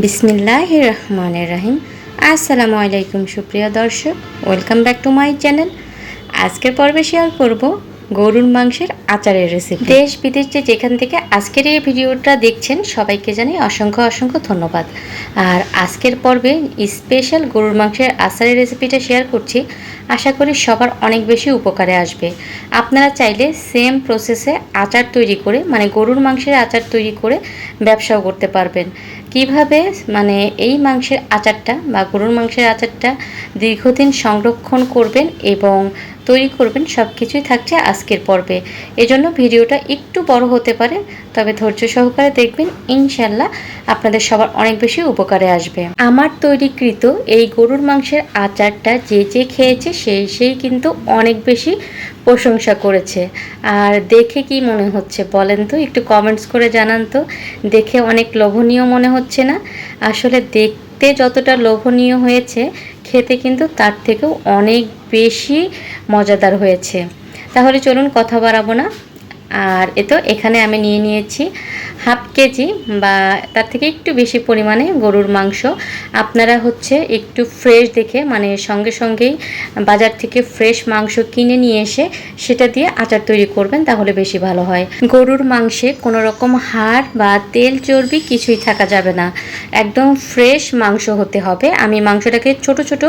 বিসমিল্লাহ রহমান রাহিম। আসসালামু আলাইকুম সুপ্রিয় দর্শক, welcome back to my channel. আজকের পর্বে শেয়ার করব গরুর মাংসের আচারের রেসিপি দেশ বিদেশ যে যেখান থেকে আজকের এই ভিডিওটা দেখছেন, সবাইকে জানাই অসংখ্য অসংখ্য ধন্যবাদ। আর আজকের পর্বে স্পেশাল গরুর মাংসের আচারের রেসিপিটা শেয়ার করছি। আশা করি সবার অনেক বেশি উপকারে আসবে। আপনারা চাইলে সেম প্রসেসে আচার তৈরি করে মানে গরুর মাংসের আচার তৈরি করে ব্যবসাও করতে পারবেন। কীভাবে মানে এই মাংসের আচারটা বা গরুর মাংসের আচারটা দীর্ঘদিন সংরক্ষণ করবেন এবং তৈরি করবেন সব কিছুই থাকছে আজকের পর্বে। এজন্য ভিডিওটা একটু বড় হতে পারে, তবে ধৈর্য সহকারে দেখবেন ইনশাল্লাহ আপনাদের সবার অনেক বেশি উপকারে আসবে। আমার তৈরিকৃত এই গরুর মাংসের আচারটা যে যে খেয়েছে সেই সেই কিন্তু অনেক বেশি প্রশংসা করেছে। আর দেখে কি মনে হচ্ছে বলেন তো, একটু কমেন্টস করে জানান তো। দেখে অনেক লোভনীয় মনে হচ্ছে না। আসলে দেখতে যতটা লোভনীয় হয়েছে খেতে কিন্তু তার থেকেও অনেক বেশি মজাদার হয়েছে। তাহলে চলুন কথা বাড়াবো না। আর এ তো এখানে আমি নিয়ে নিয়েছি। কেজি বা তার থেকে একটু বেশি পরিমাণে গরুর মাংস। আপনারা হচ্ছে একটু ফ্রেশ দেখে মানে সঙ্গে সঙ্গেই বাজার থেকে ফ্রেশ মাংস কিনে নিয়ে এসে সেটা দিয়ে আচার তৈরি করবেন, তাহলে বেশি ভালো হয়। গরুর মাংসে কোনো রকম হাড় বা তেল চর্বি কিছুই থাকা যাবে না। একদম ফ্রেশ মাংস হতে হবে। আমি মাংসটাকে ছোট ছোট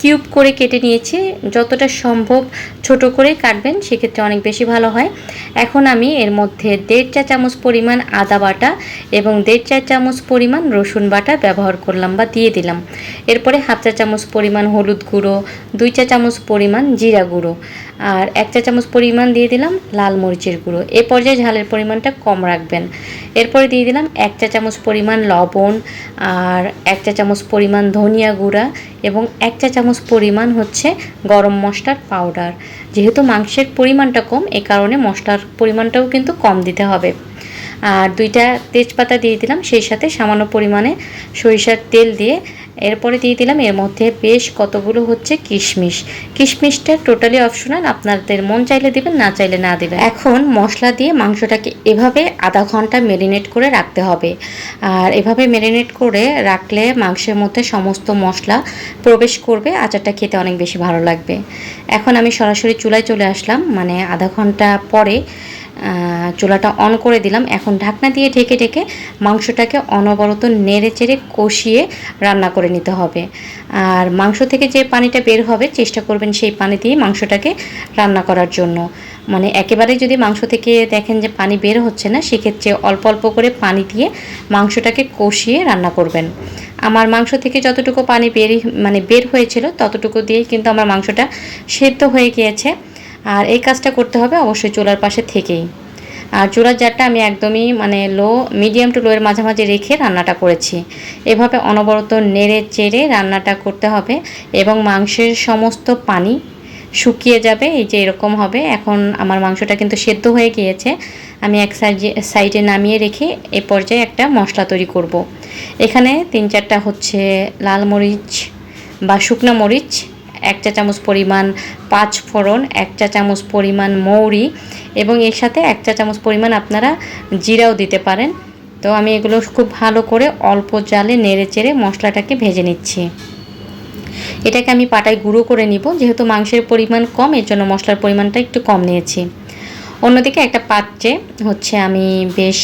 কিউব করে কেটে নিয়েছি। যতটা সম্ভব ছোট করে কাটবেন, সেক্ষেত্রে অনেক বেশি ভালো হয়। এখন আমি এর মধ্যে দেড় চা চামচ পরিমাণ আদা বাটা এবং দেড় চা চামচ পরিমাণ রসুন বাটা ব্যবহার করলাম বা দিয়ে দিলাম। এরপরে হাফ চা চামচ পরিমাণ হলুদ গুঁড়ো, দুই চা চামচ পরিমাণ জিরা গুঁড়ো আর এক চা চামচ পরিমাণ দিয়ে দিলাম লাল মরিচের গুঁড়ো। এ পর্যায়ে ঝালের পরিমাণটা কম রাখবেন। এরপরে দিয়ে দিলাম এক চা চামচ পরিমাণ লবণ আর এক চা চামচ পরিমাণ ধনিয়া গুঁড়া এবং এক চা চামচ পরিমাণ হচ্ছে গরম মশলার পাউডার। যেহেতু মাংসের পরিমাণটা কম, এ কারণে মশলার পরিমাণটাও কিন্তু কম দিতে হবে। আর দুইটা তেজপাতা দিয়ে দিলাম, সেই সাথে সামান্য পরিমাণে সরিষার তেল দিয়ে। এরপরে দিয়ে দিলাম, এর মধ্যে বেশ কতগুলো হচ্ছে কিশমিশ। কিশমিশটা টোটালি অপশনাল আপনাদের মন চাইলে দিবেন, না চাইলে না দিবেন। এখন মশলা দিয়ে মাংসটাকে এভাবে আধা ঘণ্টা মেরিনেট করে রাখতে হবে। আর এভাবে মেরিনেট করে রাখলে মাংসের মধ্যে সমস্ত মশলা প্রবেশ করবে, আচারটা খেতে অনেক বেশি ভালো লাগবে। এখন আমি সরাসরি চুলায় চলে আসলাম মানে আধা ঘণ্টা পরে চুলাটা অন করে দিলাম। এখন ঢাকনা দিয়ে ঢেকে ঢেকে মাংসটাকে অনবরত নেড়ে চেড়ে কষিয়ে রান্না করে নিতে হবে। আর মাংস থেকে যে পানিটা বের হবে, চেষ্টা করবেন সেই পানি দিয়ে মাংসটাকে রান্না করার জন্য। মানে একেবারে যদি মাংস থেকে দেখেন যে পানি বের হচ্ছে না, সেক্ষেত্রে অল্প অল্প করে পানি দিয়ে মাংসটাকে কষিয়ে রান্না করবেন। আমার মাংস থেকে যতটুকু পানি বের মানে বের হয়েছিল, ততটুকু দিয়েই কিন্তু আমার মাংসটা সেদ্ধ হয়ে গিয়েছে। আর এই কাজটা করতে হবে অবশ্যই চুলার পাশে থেকেই। আর চুলার জারটা আমি একদমই মানে লো মিডিয়াম টু লোয়ের মাঝামাঝি রেখে রান্নাটা করেছি। এভাবে অনবরত নেড়ে চেড়ে রান্নাটা করতে হবে এবং মাংসের সমস্ত পানি শুকিয়ে যাবে, এই যে এরকম হবে। এখন আমার মাংসটা কিন্তু সেদ্ধ হয়ে গিয়েছে। আমি এক সাইডে সাইডে নামিয়ে রেখে এ পর্যায়ে একটা মশলা তৈরি করব। এখানে তিন চারটা হচ্ছে লাল মরিচ বা শুকনো মরিচ এক চা চামচ পরিমাণ পাঁচ ফোড়ন, এক চা চামচ পরিমাণ মৌরি এবং এর সাথে এক চা চামচ পরিমাণ আপনারা জিরাও দিতে পারেন। তো আমি এগুলো খুব ভালো করে অল্প জালে নেড়ে চেড়ে মশলাটাকে ভেজে নিচ্ছি। এটাকে আমি পাটায় গুঁড়ো করে নিব, যেহেতু মাংসের পরিমাণ কম, এর জন্য মশলার পরিমাণটা একটু কম নিয়েছি। অন্যদিকে একটা পাত্রে হচ্ছে আমি বেশ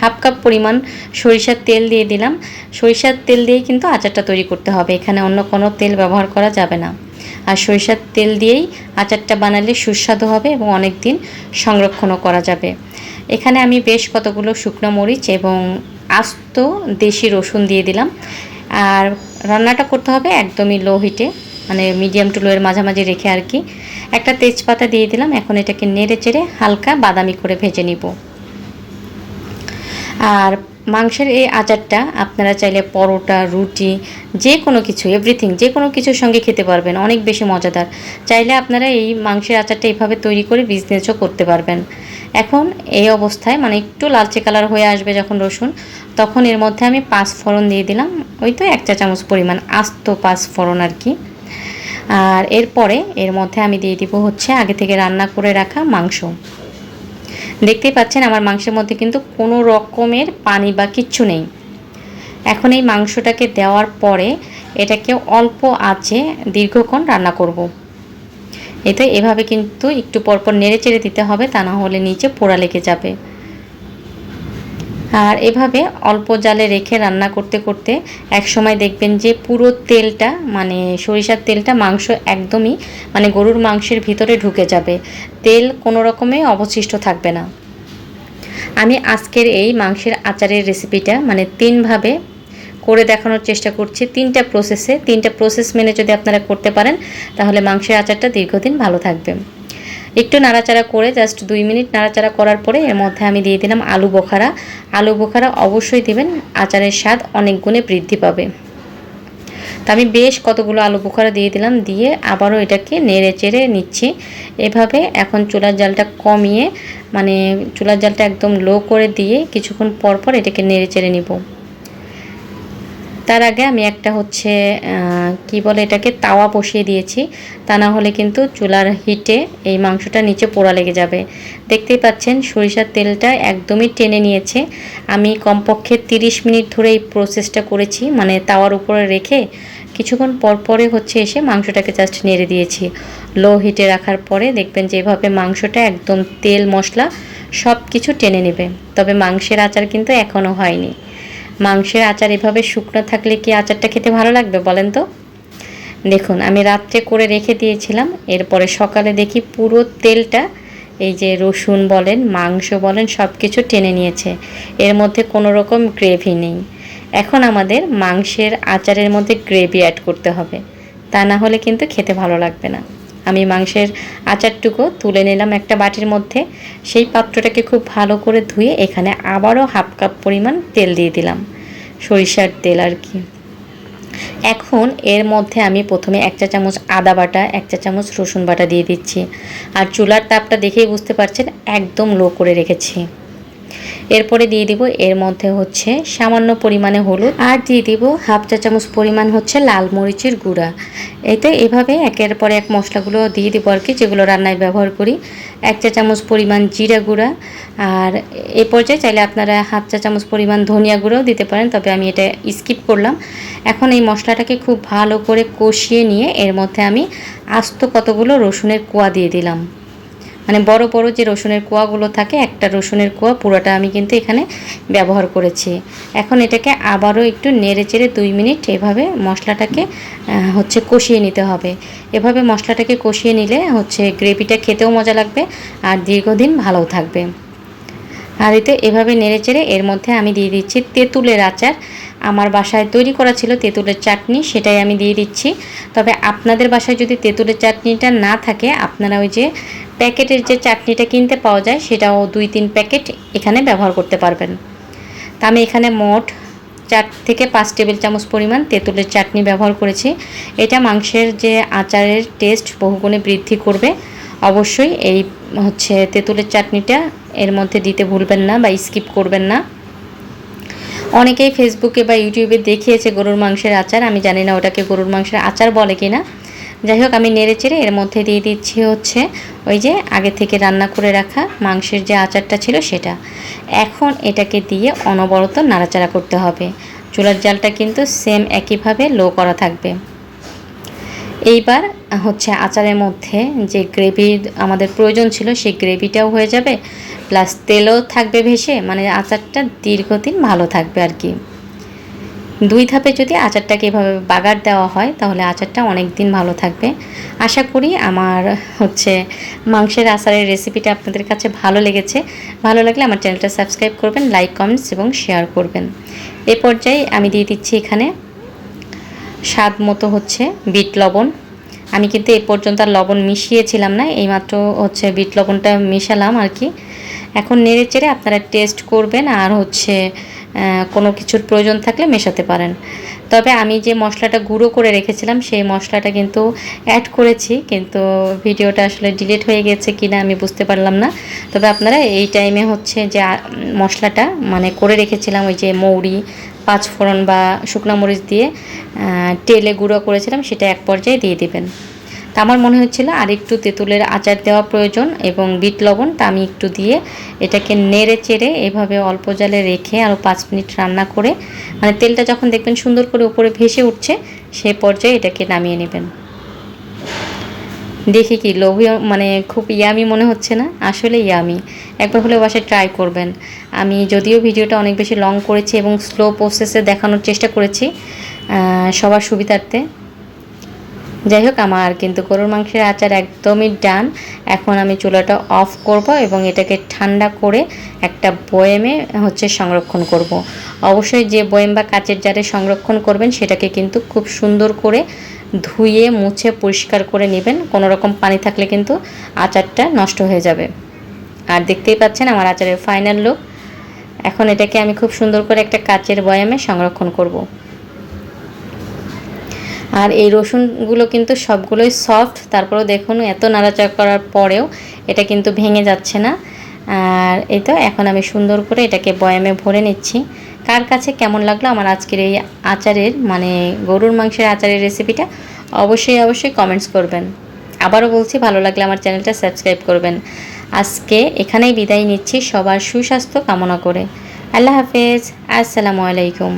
হাফ কাপ পরিমাণ সরিষার তেল দিয়ে দিলাম। সরিষার তেল দিয়েই কিন্তু আচারটা তৈরি করতে হবে, এখানে অন্য কোনো তেল ব্যবহার করা যাবে না। আর সরিষার তেল দিয়েই আচারটা বানালে সুস্বাদু হবে এবং অনেক দিন সংরক্ষণও করা যাবে। এখানে আমি বেশ কতগুলো শুকনো মরিচ এবং আস্ত দেশি রসুন দিয়ে দিলাম। আর রান্নাটা করতে হবে একদমই লো হিটে মানে মিডিয়াম টু লোয়ের মাঝামাঝি রেখে আর কি। একটা তেজপাতা দিয়ে দিলাম, এখন এটাকে নেড়ে চেড়ে হালকা বাদামি করে ভেজে নিব। আর মাংসের এই আচারটা আপনারা চাইলে পরোটা, রুটি, যে কোনো কিছু এভরিথিং যে কোনো কিছুর সঙ্গে খেতে পারবেন, অনেক বেশি মজাদার। চাইলে আপনারা এই মাংসের আচারটা এইভাবে তৈরি করে বিজনেসও করতে পারবেন। এখন এই অবস্থায় মানে একটু লালচে কালার হয়ে আসবে যখন রসুন, তখন এর মধ্যে আমি পাঁচ ফোড়ন দিয়ে দিলাম, ওই তো এক চা চামচ পরিমাণ আস্ত পাঁচ ফোড়ন আর কি। আর এরপরে এর মধ্যে আমি দিয়ে দিব হচ্ছে আগে থেকে রান্না করে রাখা মাংস। দেখতেই পাচ্ছেন আমার মাংসের মধ্যে কিন্তু কোনো রকমের পানি বা কিচ্ছু নেই এখন এই মাংসটাকে দেওয়ার পরে এটাকে অল্প আঁচে দীর্ঘক্ষণ রান্না করব। এতে এভাবে কিন্তু একটু পরপর নেড়ে চেড়ে দিতে হবে, তা না হলে নিচে পোড়া লেগে যাবে আর এভাবে অল্প জালে রেখে রান্না করতে করতে এক সময় দেখবেন যে পুরো তেলটা মানে সরিষার তেলটা মাংস একদমই মানে গরুর মাংসের ভিতরে ঢুকে যাবে। তেল কোনো রকমে অবশিষ্ট থাকবে না। আমি আজকের এই মাংসের আচারের রেসিপিটা মানে তিনভাবে করে দেখানোর চেষ্টা করছি। তিনটা প্রসেসে তিনটা প্রসেস মেনে যদি আপনারা করতে পারেন, তাহলে মাংসের আচারটা দীর্ঘদিন ভালো থাকবে। একটু নাড়াচাড়া করে জাস্ট দুই মিনিট নাড়াচাড়া করার পরে এর মধ্যে আমি দিয়ে দিলাম আলু বোখারা। আলু বোখারা অবশ্যই দিবেন, আচারের স্বাদ অনেক গুণে বৃদ্ধি পাবে। তো আমি বেশ কতগুলো আলু বোখারা দিয়ে দিলাম, দিয়ে আবারও এটাকে নেড়ে চেড়ে নিচ্ছি। এভাবে এখন চুলার জালটা কমিয়ে মানে চুলার জালটা একদম লো করে দিয়ে কিছুক্ষণ পর পর এটাকে নেড়ে চেড়ে নিব। তার আগে আমি একটা হচ্ছে কি বলে এটাকে, তাওয়া বসিয়ে দিয়েছি। তা না হলে কিন্তু চুলার হিটে এই মাংসটা নিচে পোড়া লেগে যাবে। দেখতেই পাচ্ছেন, সরিষার তেলটা একদমই টেনে নিয়েছে। আমি কমপক্ষে 30 মিনিট ধরে এই প্রসেসটা করেছি মানে তাওয়ার উপরে রেখে কিছুক্ষণ পর পরে হচ্ছে এসে মাংসটাকে জাস্ট নেড়ে দিয়েছি। লো হিটে রাখার পরে দেখবেন যে এভাবে মাংসটা একদম তেল মশলা সব কিছু টেনে নেবে। তবে মাংসের আচার কিন্তু এখনও হয়নি। মাংসের আচার এভাবে শুকনো থাকলে কি আচারটা খেতে ভালো লাগবে বলেন তো? দেখুন, আমি রাত্রে করে রেখে দিয়েছিলাম, এরপরে সকালে দেখি পুরো তেলটা, এই যে রসুন বলেন, মাংস বলেন সব কিছু টেনে নিয়েছে। এর মধ্যে কোনো রকম গ্রেভি নেই। এখন আমাদের মাংসের আচারের মধ্যে গ্রেভি অ্যাড করতে হবে। তা না হলে কিন্তু খেতে ভালো লাগবে না। আমি মাংসের আচারটুকু তুলে নিলাম একটা বাটির মধ্যে। সেই পাত্রটাকে খুব ভালো করে ধুয়ে এখানে আবারও হাফ কাপ পরিমাণ তেল দিয়ে দিলাম। সরিষার তেল আর কি। এখন এর মধ্যে আমি প্রথমে এক চা চামচ আদা বাটা, এক চা চামচ রসুন বাটা দিয়ে দিচ্ছি। আর চুলার তাপটা দেখেই বুঝতে পারছেন, একদম লো করে রেখেছি। এরপরে দিয়ে দিব এর মধ্যে হচ্ছে সামান্য পরিমাণে হলুদ। আর দিয়ে দিব হাফ চা চামচ পরিমাণ হচ্ছে লাল মরিচের গুঁড়া। এতে এভাবে একের পর এক মশলাগুলো দিয়ে দিব আর কি, যেগুলো রান্নায় ব্যবহার করি। এক চা চামচ পরিমাণ জিরা গুঁড়া। আর এ পর্যায়ে চাইলে আপনারা হাফ চা চামচ পরিমাণ ধনিয়া গুঁড়াও দিতে পারেন, তবে আমি এটা স্কিপ করলাম। এখন এই মশলাটাকে খুব ভালো করে কষিয়ে নিয়ে এর মধ্যে আমি আস্ত কতগুলো রসুনের কোয়া দিয়ে দিলাম। মানে বড় বড় যে রসুনের কোয়াগুলো থাকে, একটা রসুনের কোয়া পুরোটা আমি কিন্তু এখানে ব্যবহার করেছি। এখন এটাকে আবারও একটু নেড়ে চেড়ে দুই মিনিট এভাবে মশলাটাকে হচ্ছে কষিয়ে নিতে হবে। এভাবে মশলাটাকে কষিয়ে নিলে হচ্ছে গ্রেভিটা খেতেও মজা লাগবে আর দীর্ঘদিন ভালোও থাকবে। আর এতে এভাবে নেড়ে চেড়ে এর মধ্যে আমি দিয়ে দিচ্ছি তেঁতুলের আচার। আমার বাসায় তৈরি করা ছিল তেঁতুলের চাটনি, সেটাই আমি দিয়ে দিচ্ছি। তবে আপনাদের বাসায় যদি তেঁতুলের চাটনিটা না থাকে, আপনারা ওই যে প্যাকেটের যে চাটনিটা কিনতে পাওয়া যায়, সেটাও দুই তিন প্যাকেট এখানে ব্যবহার করতে পারবেন। তা আমি এখানে মোট চার থেকে পাঁচ টেবিল চামচ পরিমাণ তেঁতুলের চাটনি ব্যবহার করেছি। এটা মাংসের যে আচারের টেস্ট বহুগুণে বৃদ্ধি করবে। অবশ্যই এই হচ্ছে তেঁতুলের চাটনিটা এর মধ্যে দিতে ভুলবেন না বা স্কিপ করবেন না। অনেকেই ফেসবুকে বা ইউটিউবে দেখিয়েছে গরুর মাংসের আচার। আমি জানি না ওটাকে গরুর মাংসের আচার বলে কি না যাই হোক, আমি নেড়ে চেড়ে এর মধ্যে দিয়ে দিচ্ছি হচ্ছে ওই যে আগে থেকে রান্না করে রাখা মাংসের যে আচারটা ছিল সেটা। এখন এটাকে দিয়ে অনবরত নাড়াচাড়া করতে হবে। চুলার জালটা কিন্তু সেম একইভাবে লো করা থাকবে। এইবার হচ্ছে আচারের মধ্যে যে গ্রেভি আমাদের প্রয়োজন ছিল, সেই গ্রেভিটাও হয়ে যাবে, প্লাস তেলও থাকবে ভেসে মানে আচারটা দীর্ঘদিন ভালো থাকবে আর কি। দুই ধাপে যদি আচারটাকে এভাবে বাগার দেওয়া হয়, তাহলে আচারটা অনেক দিন ভালো থাকবে। আশা করি আমার হচ্ছে মাংসের আচারের রেসিপিটা আপনাদের কাছে ভালো লেগেছে। ভালো লাগলে আমার চ্যানেলটা সাবস্ক্রাইব করবেন, লাইক, কমেন্টস এবং শেয়ার করবেন। এ পর্যায়ে আমি দিয়ে দিচ্ছি এখানে স্বাদ মতো হচ্ছে বিট লবণ। আমি কিন্তু এ পর্যন্ত আর লবণ মিশিয়েছিলাম না, এইমাত্র হচ্ছে বিট লবণটা মিশালাম আর কি। এখন নেড়ে চেড়ে আপনারা টেস্ট করবেন আর হচ্ছে কোনো কিছুর প্রয়োজন থাকলে মেশাতে পারেন। তবে আমি যে মশলাটা গুঁড়ো করে রেখেছিলাম, সেই মশলাটা কিন্তু অ্যাড করেছি, কিন্তু ভিডিওটা আসলে ডিলিট হয়ে গেছে কিনা আমি বুঝতে পারলাম না। তবে আপনারা এই টাইমে হচ্ছে যে মশলাটা মানে করে রেখেছিলাম, ওই যে মৌরি, পাঁচফোড়ন বা শুকনা মরিচ দিয়ে তেলে গুঁড়ো করেছিলাম, সেটা এক পর্যায়ে দিয়ে দিবেন। তা আমার মনে হচ্ছিল আর একটু তেঁতুলের আচার দেওয়া প্রয়োজন এবং বিট লবণ, তা আমি একটু দিয়ে এটাকে নেড়ে চেড়ে এভাবে অল্প জালে রেখে আরও পাঁচ মিনিট রান্না করে মানে তেলটা যখন দেখবেন সুন্দর করে উপরে ভেসে উঠছে, সে পর্যায়ে এটাকে নামিয়ে নেবেন। দেখি কি লোভীয় মানে খুব ইয়ামি মনে হচ্ছে না? আসলে ইয়ামি। একবার হলে বাসায় ট্রাই করবেন। আমি যদিও ভিডিওটা অনেক বেশি লং করেছি এবং স্লো প্রসেসে দেখানোর চেষ্টা করেছি সবার সুবিধার্থে। যাই হোক আমার কিন্তু গরুর মাংসের আচার একদমই ডান এখন আমি চুলাটা অফ করব এবং এটাকে ঠান্ডা করে একটা বয়েমে হচ্ছে সংরক্ষণ করব। অবশ্যই যে বয়েম বা কাচের জারে সংরক্ষণ করবেন, সেটাকে কিন্তু খুব সুন্দর করে ধুয়ে, মুছে, পরিষ্কার করে নেবেন কোনো রকম পানি থাকলে কিন্তু আচারটা নষ্ট হয়ে যাবে আর দেখতেই পাচ্ছেন আমার আচারের ফাইনাল লুক এখন এটাকে আমি খুব সুন্দর করে একটা কাচের বয়ামে সংরক্ষণ করব। আর এই রসুনগুলো কিন্তু সবগুলোই সফট তারপরেও দেখুন, এত নাড়াচাড়া করার পরেও এটা কিন্তু ভেঙে যাচ্ছে না। আর এই তো, এখন আমি সুন্দর করে এটাকে বয়ামে ভরে নিচ্ছি। কার কাছে কেমন লাগল আমার আজকের এই আচারের মানে গরুর মাংসের আচারের রেসিপিটা অবশ্যই অবশ্যই কমেন্টস করবেন। আবারও বলছি, ভালো লাগলে আমার চ্যানেলটা সাবস্ক্রাইব করবেন। আজকে এখানেই বিদায় নিচ্ছি। সবার সুস্বাস্থ্য কামনা করে। আল্লাহ হাফেজ। আসসালামু আলাইকুম।